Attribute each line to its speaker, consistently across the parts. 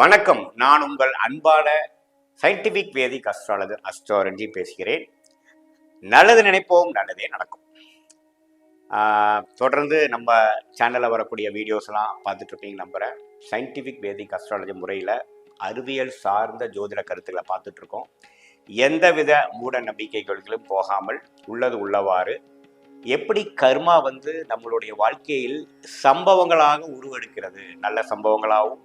Speaker 1: வணக்கம். நான் உங்கள் அன்பான சயின்டிபிக் வேதிக் அஸ்ட்ராலஜர் அஸ்ட்ராலஜி பேசுகிறேன். நல்லது நினைப்போம் நல்லதே நடக்கும். தொடர்ந்து நம்ம சேனலில் வரக்கூடிய வீடியோஸ்லாம் பார்த்துட்ருப்பீங்க நம்புகிறேன் சயின்டிஃபிக் வேதிக் அஸ்ட்ராலஜி முறையில் அறிவியல் சார்ந்த ஜோதிட கருத்துக்களை பார்த்துட்ருக்கோம் எந்தவித மூட நம்பிக்கைகளுக்கும் போகாமல் உள்ளது உள்ளவாறு எப்படி கர்மா வந்து நம்மளுடைய வாழ்க்கையில் சம்பவங்களாக உருவெடுக்கிறது? நல்ல சம்பவங்களாகவும்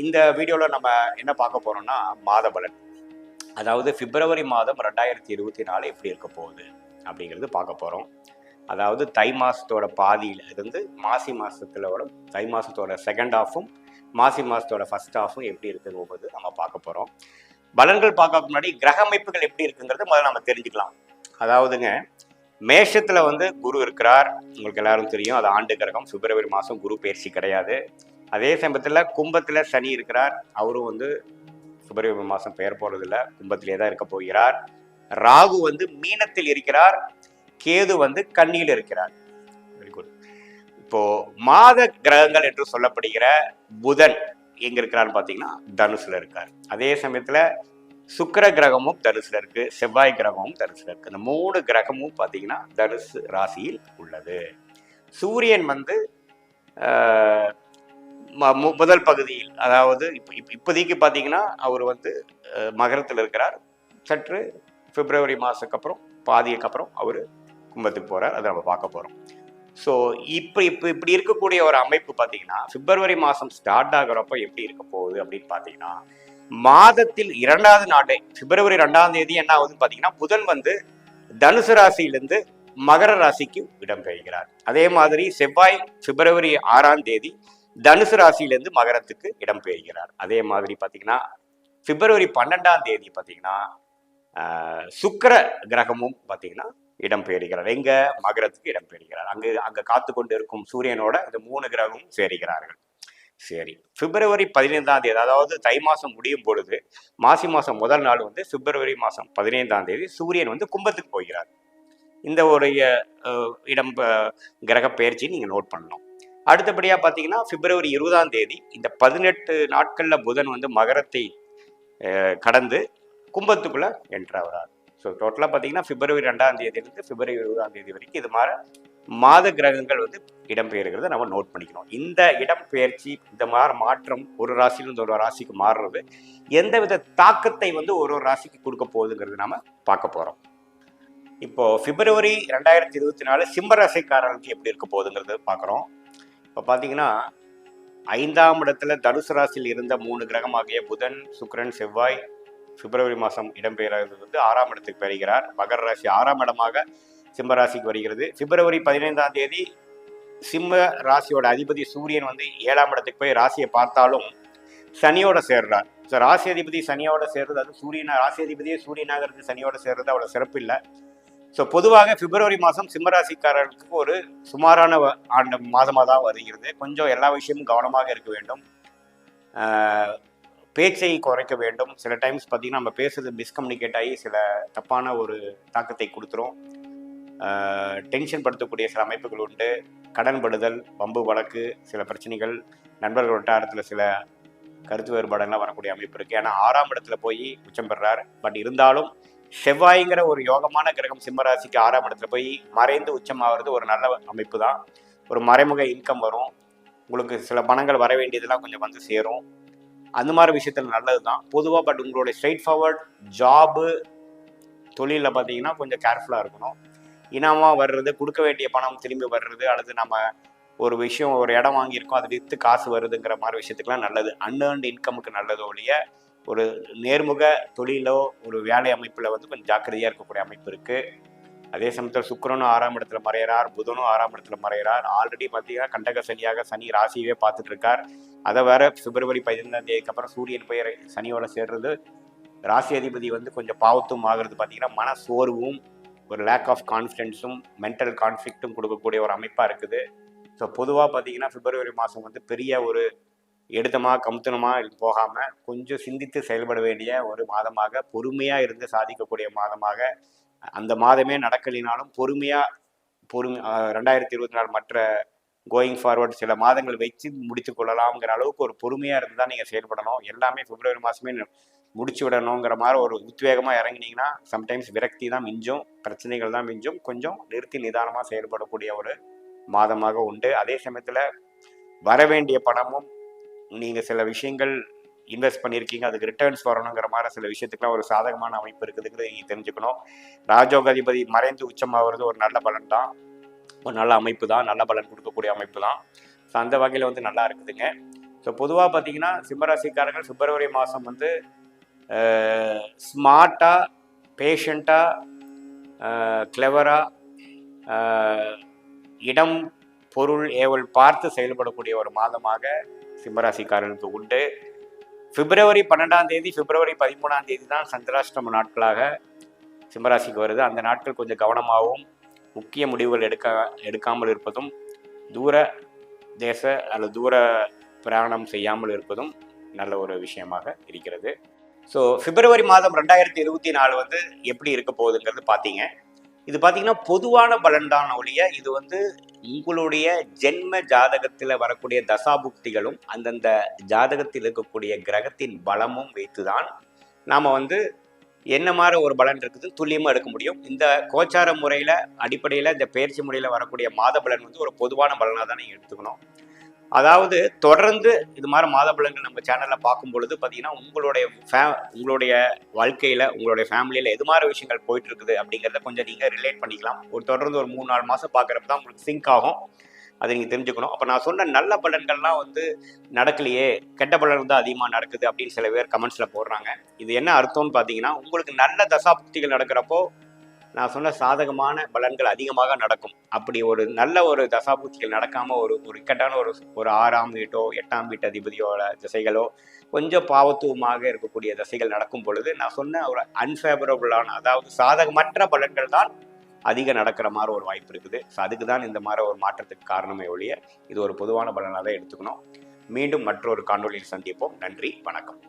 Speaker 1: இந்த வீடியோவில் நம்ம என்ன பார்க்க போகிறோம்னா மாத பலன் அதாவது பிப்ரவரி மாதம் ரெண்டாயிரத்தி இருபத்தி நாலு எப்படி இருக்க போகுது அப்படிங்கிறது பார்க்க போகிறோம் அதாவது தை மாதத்தோட பாதியில் இருந்து மாசி மாதத்துல தை மாதத்தோட செகண்ட் ஹாஃபும் மாசி மாதத்தோட ஃபர்ஸ்ட் ஹாஃபும் எப்படி இருக்குங்கும்போது நம்ம பார்க்க போகிறோம் பலன்கள் பார்க்க முன்னாடி கிரக அமைப்புகள் எப்படி இருக்குங்கிறது முதல்ல நம்ம தெரிஞ்சுக்கலாம். அதாவதுங்க மேஷத்தில் வந்து குரு இருக்கிறார். உங்களுக்கு எல்லாரும் தெரியும் அது ஆண்டு கிரகம். பிப்ரவரி மாதம் குரு பயிற்சி கிடையாது. அதே சமயத்தில் கும்பத்தில் சனி இருக்கிறார். அவரும் வந்து பிப்ரவரி மாதம் பெயர் போகிறதில்ல கும்பத்திலே தான் இருக்க போகிறார். ராகு வந்து மீனத்தில் இருக்கிறார். கேது வந்து கண்ணியில் இருக்கிறார். வெரி குட் இப்போ மாத கிரகங்கள் என்று சொல்லப்படுகிற புதன் எங்க இருக்கிறான்னு பார்த்தீங்கன்னா தனுசுல இருக்கார். அதே சமயத்துல சுக்கிர கிரகமும் தனுசுல இருக்கு. செவ்வாய் கிரகமும் தனுசுல இருக்கு. இந்த மூணு கிரகமும் பார்த்தீங்கன்னா தனுசு ராசியில் உள்ளது. சூரியன் வந்து முதல் பகுதியில் அதாவது இப்போ இப்போதைக்கு பார்த்தீங்கன்னா அவர் வந்து மகரத்தில் இருக்கிறார். சற்று பிப்ரவரி மாதத்துக்கு அப்புறம் பாதிக்கு அப்புறம் அவர் கும்பத்துக்கு போகிறார் அதை நம்ம பார்க்க போகிறோம் ஸோ இப்போ இப்போ இப்படி இருக்கக்கூடிய ஒரு அமைப்பு பார்த்தீங்கன்னா பிப்ரவரி மாதம் ஸ்டார்ட் ஆகிறப்ப எப்படி இருக்க போகுது அப்படின்னு பார்த்தீங்கன்னா மாதத்தில் இரண்டாவது நாளே பிப்ரவரி ரெண்டாம் தேதி என்ன ஆகுதுன்னு பார்த்தீங்கன்னா புதன் வந்து தனுசு ராசியிலிருந்து மகர ராசிக்கு இடம்பெறுகிறார் அதே மாதிரி செவ்வாய் பிப்ரவரி ஆறாம் தேதி தனுசு ராசியிலேருந்து மகரத்துக்கு இடம்பெறுகிறார் அதே மாதிரி பார்த்தீங்கன்னா பிப்ரவரி பன்னெண்டாம் தேதி பார்த்தீங்கன்னா சுக்கர கிரகமும் பார்த்தீங்கன்னா இடம்பெறுகிறார் எங்க? மகரத்துக்கு இடம்பெறுகிறார் அங்கு அங்கே காத்து கொண்டு இருக்கும் சூரியனோட அந்த மூணு கிரகமும் சேருகிறார்கள். சரி. பிப்ரவரி பதினைந்தாம் தேதி அதாவது தை மாதம் முடியும் பொழுது மாசி மாதம் முதல் நாள் வந்து பிப்ரவரி மாதம் பதினைந்தாம் தேதி சூரியன் வந்து கும்பத்துக்கு போகிறார். இந்த ஒரு இடம் கிரக பயிற்சி நீங்கள் நோட் பண்ணணும். அடுத்தபடியாக பார்த்தீங்கன்னா பிப்ரவரி இருபதாம் தேதி இந்த பதினெட்டு நாட்களில் புதன் வந்து மகரத்தை கடந்து கடந்து கும்பத்துக்குள்ள என்ட்ராகிறார் ஸோ டோட்டலாக பார்த்தீங்கன்னா பிப்ரவரி ரெண்டாம் தேதியிலிருந்து பிப்ரவரி இருபதாம் தேதி வரைக்கும் இது மாதிரி மாத கிரகங்கள் வந்து இடம்பெயர்கிறத நம்ம நோட் பண்ணிக்கணும். இந்த இடம்பெயர்ச்சி இந்த மாதிரி மாற்றம் ஒரு ராசியிலிருந்து ஒரு ராசிக்கு மாறுறது எந்த வித தாக்கத்தை வந்து ஒரு ஒரு ராசிக்கு கொடுக்க போகுதுங்கிறது நம்ம பார்க்க போகிறோம் இப்போ பிப்ரவரி ரெண்டாயிரத்தி இருபத்தி நாலு சிம்ம ராசிக்காரர்களுக்கு எப்படி இருக்க போகுதுங்கிறது பார்க்குறோம். இப்போ பார்த்தீங்கன்னா ஐந்தாம் இடத்துல தனுசு ராசியில் இருந்த மூணு கிரகமாகிய புதன் சுக்கரன் செவ்வாய் பிப்ரவரி மாதம் இடம்பெயர்வது வந்து ஆறாம் இடத்துக்கு பெறுகிறார் மகர ராசி ஆறாம் இடமாக சிம்ம ராசிக்கு வருகிறது. பிப்ரவரி பதினைந்தாம் தேதி சிம்ம ராசியோட அதிபதி சூரியன் வந்து ஏழாம் இடத்துக்கு போய் ராசியை பார்த்தாலும் சனியோட சேர்றார். ஸோ ராசி அதிபதி சனியோட சேர்றது அது சூரியனா ராசி அதிபதியே சூரியனாக இருந்து சனியோட சேர்றது அவ்வளோ சிறப்பு இல்லை. ஸோ பொதுவாக பிப்ரவரி மாதம் சிம்மராசிக்காரர்களுக்கு ஒரு சுமாரான வ- ஆண்டு மாதமாக தான் வருகிறது. கொஞ்சம் எல்லா விஷயமும் கவனமாக இருக்க வேண்டும். பேச்சை குறைக்க வேண்டும். சில டைம்ஸ் பார்த்தீங்கன்னா நம்ம பேசுறது மிஸ்கம்யூனிகேட் ஆகி சில தப்பான ஒரு தாக்கத்தை கொடுத்துரும். டென்ஷன் படுத்தக்கூடிய சில அமைப்புகள் உண்டு. கடன்படுதல் வம்பு வழக்கு சில பிரச்சனைகள் நண்பர்கள் வட்டாரத்தில் சில கருத்து வேறுபாடெல்லாம் வரக்கூடிய அமைப்பு இருக்குது ஏன்னா ஆறாம் இடத்துல போய் உச்சம் பெறார். பட் இருந்தாலும் செவ்வாய்ங்கிற ஒரு யோகமான கிரகம் சிம்மராசிக்கு ஆறாம் இடத்துல போய் மறைந்து உச்சமாகிறது ஒரு நல்ல அமைப்பு தான் ஒரு மறைமுக இன்கம் வரும். உங்களுக்கு சில பணங்கள் வர வேண்டியதெல்லாம் கொஞ்சம் வந்து சேரும். அந்த மாதிரி விஷயத்தில் நல்லது தான் பொதுவாக பட் உங்களுடைய ஸ்ட்ரைட் ஃபார்வர்ட் ஜாபு தொழிலில் பார்த்தீங்கன்னா கொஞ்சம் கேர்ஃபுல்லாக இருக்கணும். இனமாக வர்றது கொடுக்க வேண்டிய பணம் திரும்பி வர்றது அல்லது நம்ம ஒரு விஷயம் ஒரு இடம் வாங்கியிருக்கோம் அது விற்று காசு வருதுங்கிற மாதிரி விஷயத்துக்குலாம் நல்லது. அன்ஏர்ன்டு இன்கமுக்கு நல்லது ஒழிய ஒரு நேர்முக தொழிலோ ஒரு வேலை அமைப்பில் வந்து கொஞ்சம் ஜாக்கிரதையாக இருக்கக்கூடிய அமைப்பு இருக்குது அதே சமயத்தில் சுக்கிரனும் ஆறாம் இடத்துல மறையிறார் புதனும் ஆறாம் இடத்துல மறையிறார். ஆல்ரெடி பார்த்தீங்கன்னா கண்டக சனியாக சனி ராசியவே பார்த்துட்டு இருக்கார் அதை வேற பிப்ரவரி பதினைந்தாம் தேதிக்கு அப்புறம் சூரியன் பெயர் சனியோட சேர்றது ராசி அதிபதி வந்து கொஞ்சம் பாவத்தும் ஆகிறது பார்த்தீங்கன்னா மன சோர்வும் ஒரு லேக் ஆஃப் கான்ஃபிடென்ஸும் மென்டல் கான்ஃப்ளிக்ட்டும் கொடுக்கக்கூடிய ஒரு அமைப்பாக இருக்குது. ஸோ பொதுவாக பார்த்தீங்கன்னா பிப்ரவரி மாதம் வந்து பெரிய ஒரு எடுத்தமா கமுத்தனமா போகாமல் கொஞ்சம் சிந்தித்து செயல்பட வேண்டிய ஒரு மாதமாக பொறுமையாக இருந்து சாதிக்கக்கூடிய மாதமாக அந்த மாதமே நடக்கலினாலும் பொறுமையாக பொறுமை ரெண்டாயிரத்தி இருபத்தி நாலு மற்ற கோயிங் ஃபார்வர்ட் சில மாதங்கள் வச்சு முடித்து கொள்ளலாம்ங்கிற அளவுக்கு ஒரு பொறுமையாக இருந்து தான் நீங்கள் செயல்படணும். எல்லாமே பிப்ரவரி மாதமே முடிச்சு விடணுங்கிற மாதிரி ஒரு உத்வேகமாக இறங்குனீங்கன்னா சம்டைம்ஸ் விரக்தி தான் மிஞ்சும் பிரச்சனைகள் தான் மிஞ்சும். கொஞ்சம் நிறுத்தி நிதானமாக செயல்படக்கூடிய ஒரு மாதமாக உண்டு. அதே சமயத்தில் வர வேண்டிய பணமும் நீங்கள் சில விஷயங்கள் இன்வெஸ்ட் பண்ணியிருக்கீங்க அதுக்கு ரிட்டர்ன்ஸ் வரணுங்கிற மாதிரி சில விஷயத்துக்குலாம் ஒரு சாதகமான அமைப்பு இருக்குதுங்கிறது நீங்கள் தெரிஞ்சுக்கணும். ராஜோகாதிபதி மறைந்து உச்சமாகிறது ஒரு நல்ல பலன் தான். ஒரு நல்ல அமைப்பு தான். நல்ல பலன் கொடுக்கக்கூடிய அமைப்பு தான். ஸோ அந்த வகையில் வந்து நல்லா இருக்குதுங்க. ஸோ பொதுவாக பார்த்தீங்கன்னா சிம்மராசிக்காரர்கள் பிப்ரவரி மாதம் வந்து ஸ்மார்ட்டாக பேஷண்ட்டாக கிளவராக இடம் பொருள் ஏவல் பார்த்து செயல்படக்கூடிய ஒரு மாதமாக சிம்மராசிக்காரர்களுக்கு உண்டு. பிப்ரவரி பன்னெண்டாம் தேதி பிப்ரவரி பதிமூணாம் தேதி தான் சந்திராஷ்டம நாட்களாக சிம்மராசிக்கு வருது. அந்த நாட்கள் கொஞ்சம் கவனமாகவும் முக்கிய முடிவுகள் எடுக்க எடுக்காமல் இருப்பதும் தூர தேச அல்லது தூர பிரயாணம் செய்யாமல் இருப்பதும் நல்ல ஒரு விஷயமாக இருக்கிறது. ஸோ பிப்ரவரி மாதம் ரெண்டாயிரத்தி இருபத்தி நாலு வந்து எப்படி இருக்க போகுதுங்கிறது பார்த்தீங்க. இது பார்த்தீங்கன்னா பொதுவான பலன் தான் ஒழிய இது வந்து உங்களுடைய ஜென்ம ஜாதகத்தில் வரக்கூடிய தசாபுக்திகளும் அந்தந்த ஜாதகத்தில் இருக்கக்கூடிய கிரகத்தின் பலமும் வைத்துதான் நாம் வந்து என்ன மாதிரி ஒரு பலன் இருக்குது துல்லியமாக எடுக்க முடியும். இந்த கோச்சார முறையில் அடிப்படையில் இந்த பயிற்சி முறையில் வரக்கூடிய மாத பலன் வந்து ஒரு பொதுவான பலனாக தான் நீங்கள் எடுத்துக்கணும். அதாவது தொடர்ந்து இது மாதிரி மாத பலன்கள் நம்ம சேனலில் பார்க்கும் பொழுது பார்த்தீங்கன்னா உங்களுடைய ஃபே உங்களுடைய வாழ்க்கையில் உங்களுடைய ஃபேமிலியில் எது மாதிரி விஷயங்கள் போயிட்டு இருக்குது அப்படிங்கிறத கொஞ்சம் நீங்கள் ரிலேட் பண்ணிக்கலாம். ஒரு தொடர்ந்து ஒரு மூணு நாலு மாதம் பார்க்குறப்ப தான் உங்களுக்கு சிங்க் ஆகும். அதை நீங்கள் தெரிஞ்சுக்கணும். அப்போ நான் சொன்ன நல்ல பலன்கள்லாம் வந்து நடக்கலையே கெட்ட பலன் தான் அதிகமாக நடக்குது அப்படின்னு சில பேர் கமெண்ட்ஸில் போடுறாங்க. இது என்ன அர்த்தம்னு பார்த்தீங்கன்னா உங்களுக்கு நல்ல தசாபுக்திகள் நடக்கிறப்போ நான் சொன்ன சாதகமான பலன்கள் அதிகமாக நடக்கும். அப்படி ஒரு நல்ல ஒரு தசாபுக்திகள் நடக்காமல் ஒரு ஒரு இக்கட்டான ஒரு ஒரு ஆறாம் வீட்டோ எட்டாம் வீட்டு அதிபதியோட திசைகளோ கொஞ்சம் பாவத்துவமாக இருக்கக்கூடிய திசைகள் நடக்கும் பொழுது நான் சொன்ன ஒரு அன்ஃபேவரபுளான அதாவது சாதகமற்ற பலன்கள் தான் அதிகம் நடக்கிற மாதிரி ஒரு வாய்ப்பு இருக்குது. ஸோ அதுக்கு தான் இந்த மாதிரி ஒரு மாற்றத்துக்கு காரணமே ஒழிய இது ஒரு பொதுவான பலனாக தான் எடுத்துக்கணும். மீண்டும் மற்றொரு காணொலியில் சந்திப்போம். நன்றி வணக்கம்.